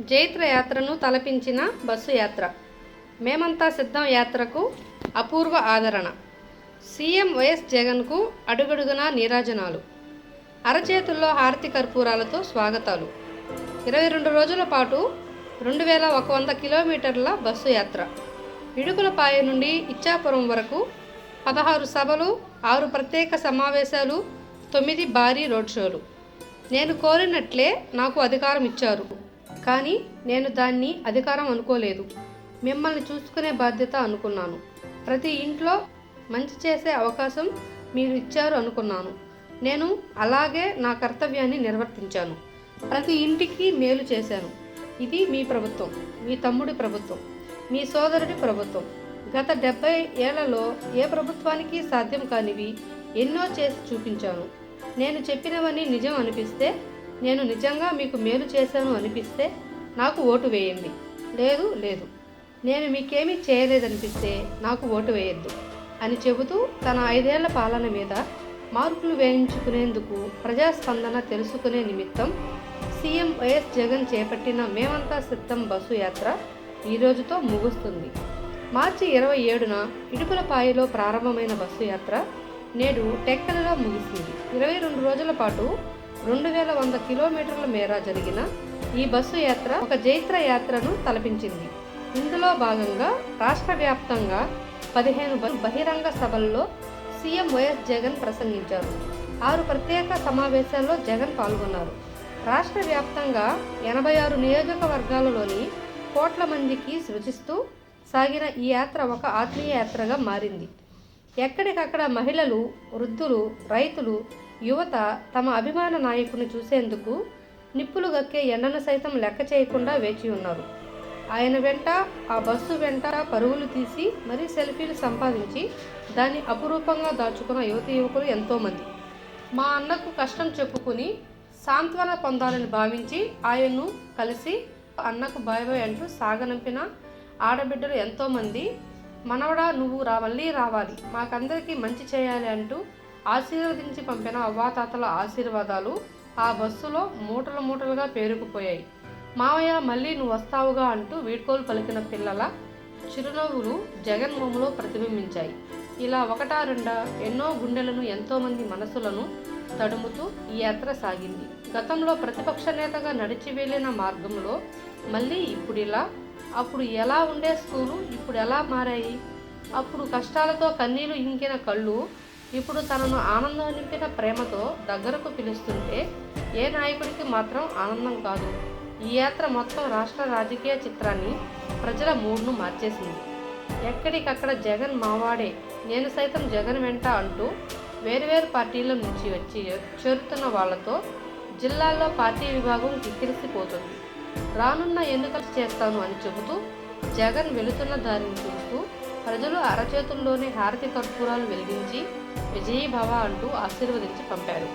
జైత్ర యాత్రను తలపించిన బస్సు యాత్ర. మేమంతా సిద్ధం యాత్రకు అపూర్వ ఆదరణ. సీఎం వైఎస్ జగన్కు అడుగడుగునా నీరాజనాలు. అరచేతుల్లో హారతి కర్పూరాలతో స్వాగతాలు. ఇరవై రెండు రోజుల పాటు రెండు వేల ఒక వంద కిలోమీటర్ల బస్సు యాత్ర. ఇడుకులపాయ నుండి ఇచ్చాపురం వరకు పదహారు సభలు ఆరు ప్రత్యేక సమావేశాలు తొమ్మిది భారీ రోడ్ షోలు. నేను కోరినట్లే నాకు అధికారం ఇచ్చారు. కానీ నేను దాన్ని అధికారం అనుకోలేదు. మిమ్మల్ని చూసుకునే బాధ్యత అనుకున్నాను. ప్రతి ఇంట్లో మంచి చేసే అవకాశం మీరు ఇచ్చారు అనుకున్నాను. నేను అలాగే నా కర్తవ్యాన్ని నిర్వర్తించాను. ప్రతి ఇంటికి మేలు చేశాను. ఇది మీ ప్రభుత్వం మీ తమ్ముడి ప్రభుత్వం మీ సోదరుడి ప్రభుత్వం. గత డెబ్బై ఏళ్ళలో ఏ ప్రభుత్వానికి సాధ్యం కానివి ఎన్నో చేసి చూపించాను. నేను చెప్పినవన్నీ నిజం అనిపిస్తే నేను నిజంగా మీకు మేలు చేశాను అనిపిస్తే నాకు ఓటు వేయండి. లేదు లేదు. నేను మీకేమీ చేయలేదనిపిస్తే నాకు ఓటు వేయద్దు అని చెబుతూ తన ఐదేళ్ళ పాలన మీద మార్పులు వేయించుకునేందుకు ప్రజాస్పందన తెలుసుకునే నిమిత్తం సీఎం వైఎస్ జగన్ చేపట్టిన మేమంతా సిద్ధం బస్సు యాత్ర ఈ రోజుతో ముగుస్తుంది. మార్చి ఇరవై ఏడున ఇడుపులపాయలో ప్రారంభమైన బస్సు యాత్ర నేడు టెక్కలలో ముగిసింది. ఇరవై రెండు రోజుల పాటు రెండు వేల వంద కిలోమీటర్ల మేర జరిగిన ఈ బస్సు యాత్ర ఒక జైత్ర యాత్రను తలపించింది. ఇందులో భాగంగా రాష్ట్ర వ్యాప్తంగా పదిహేను బహిరంగ సభల్లో సీఎం వైఎస్ జగన్ ప్రసంగించారు. ఆరు ప్రత్యేక సమావేశాల్లో జగన్ పాల్గొన్నారు. రాష్ట్ర వ్యాప్తంగా ఎనభై ఆరు నియోజకవర్గాలలోని కోట్ల మందికి సృజిస్తూ సాగిన ఈ యాత్ర ఒక ఆత్మీయ యాత్రగా మారింది. ఎక్కడికక్కడ మహిళలు వృద్ధులు రైతులు యువత తమ అభిమాన నాయకుని చూసేందుకు నిప్పులు గక్కే ఎండను సైతం లెక్క చేయకుండా వేచి ఉన్నారు. ఆయన వెంట ఆ బస్సు వెంట పరుగులు తీసి మరీ సెల్ఫీలు సంపాదించి దాన్ని అపురూపంగా దాచుకున్న యువత యువకులు ఎంతోమంది. మా అన్నకు కష్టం చెప్పుకుని సాంత్వన పొందాలని భావించి ఆయన్ను కలిసి అన్నకు బాయ్ బాయ్ అంటూ సాగనంపిన ఆడబిడ్డలు ఎంతోమంది మనవడా నువ్వు రా మళ్ళీ రావాలి. మాకందరికీ మంచి చేయాలి అంటూ ఆశీర్వదించి పంపిన అవ్వాతాతల ఆశీర్వాదాలు ఆ బస్సులో మూటలు మూటలుగా పేరుకుపోయాయి. మావయ్య మళ్ళీ నువ్వు వస్తావుగా అంటూ వీడ్కోలు పలికిన పిల్లల చిరునవ్వులు జగన్మోహంలో ప్రతిబింబించాయి. ఇలా ఒకటా రెండా ఎన్నో గుండెలను ఎంతోమంది మనసులను తడుముతూ ఈ యాత్ర సాగింది. గతంలో ప్రతిపక్ష నేతగా నడిచి వెళ్ళిన మార్గంలో మళ్ళీ ఇప్పుడు ఇలా? అప్పుడు ఎలా ఉండే స్కూలు? ఇప్పుడు ఎలా మారాయి? అప్పుడు కష్టాలతో కన్నీళ్ళు ఇంకిన కళ్ళు ఇప్పుడు తనను ఆనందం నింపిన ప్రేమతో దగ్గరకు పిలుస్తుంటే ఏ నాయకుడికి మాత్రం ఆనందం కాదు. ఈ యాత్ర మొత్తం రాష్ట్ర రాజకీయ చిత్రాన్ని ప్రజల మూడ్ను మార్చేసింది. ఎక్కడికక్కడ జగన్ మావాడే నేను సైతం జగన్ వెంట అంటూ వేరువేరు పార్టీల నుంచి వచ్చి చేరుతున్న వాళ్ళతో జిల్లాల్లో పార్టీ విభాగం కిక్కిరిసిపోతుంది. రానున్న ఎన్నికలు చేస్తాను అని చెబుతూ జగన్ వెళుతున్న దారిని చూస్తూ ప్రజలు అరచేతుల్లోనే హారతి కర్పూరాలు వెలిగించి విజయీభవ అంటూ ఆశీర్వదించి పంపారు.